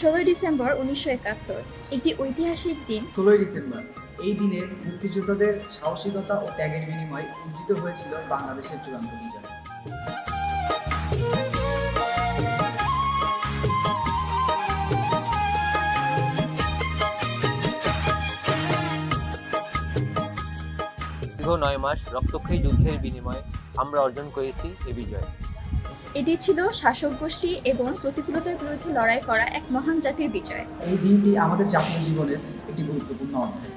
ষোলোই ডিসেম্বর উনিশশো একাত্তর একটি ঐতিহাসিক দিন। ষোলোই ডিসেম্বর এই দিনে মুক্তিযোদ্ধাদের সাহসিকতা ও ত্যাগের বিনিময়ে উজ্জিত হয়েছিল বাংলাদেশের চূড়ান্ত বিজয়। দীর্ঘ নয় মাস রক্তক্ষয়ী যুদ্ধের বিনিময়ে আমরা অর্জন করেছি এ বিজয়। এটি ছিল শাসক গোষ্ঠী এবং প্রতিকূলতার বিরুদ্ধে লড়াই করা এক মহান জাতির বিজয়। এই দিনটি আমাদের জাতীয় জীবনের একটি গুরুত্বপূর্ণ অধ্যায়।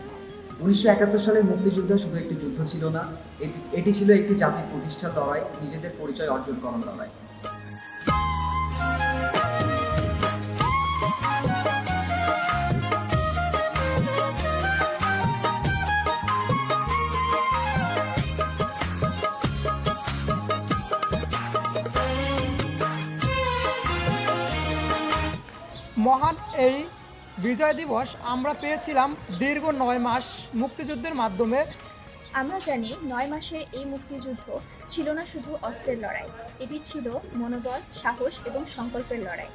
উনিশশো একাত্তর সালের মুক্তিযুদ্ধ শুধু একটি যুদ্ধ ছিল না এটি- ছিল একটি জাতির প্রতিষ্ঠার লড়াই, নিজেদের পরিচয় অর্জন করার লড়াই। মহান এই বিজয় দিবস আমরা পেয়েছিলাম দীর্ঘ নয় মাস মুক্তিযুদ্ধের মাধ্যমে। আমরা জানি নয় মাসের এই মুক্তিযুদ্ধ ছিল না শুধু অস্ত্রের লড়াই, এটি ছিল মনোবল, সাহস এবং সংকল্পের লড়াই।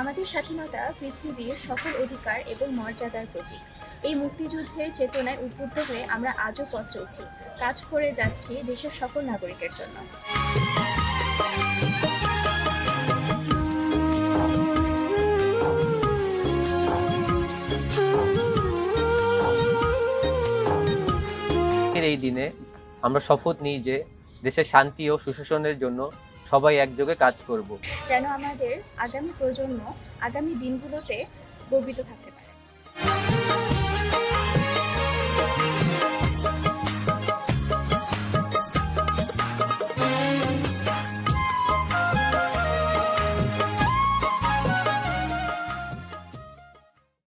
আমাদের স্বাধীনতা পৃথিবীর সকল অধিকার এবং মর্যাদার প্রতীক। এই মুক্তিযুদ্ধের চেতনায় উদ্বুদ্ধ হয়ে আমরা আজও পথ চলছি, কাজ করে যাচ্ছি দেশের সকল নাগরিকের জন্য। আজকের এই দিনে আমরা শপথ নিই যে দেশের শান্তি ও সুশাসনের জন্য সবাই একযোগে কাজ করব। যেন আমাদের আগামী প্রজন্ম আগামী দিনগুলোতে গর্বিত থাকতে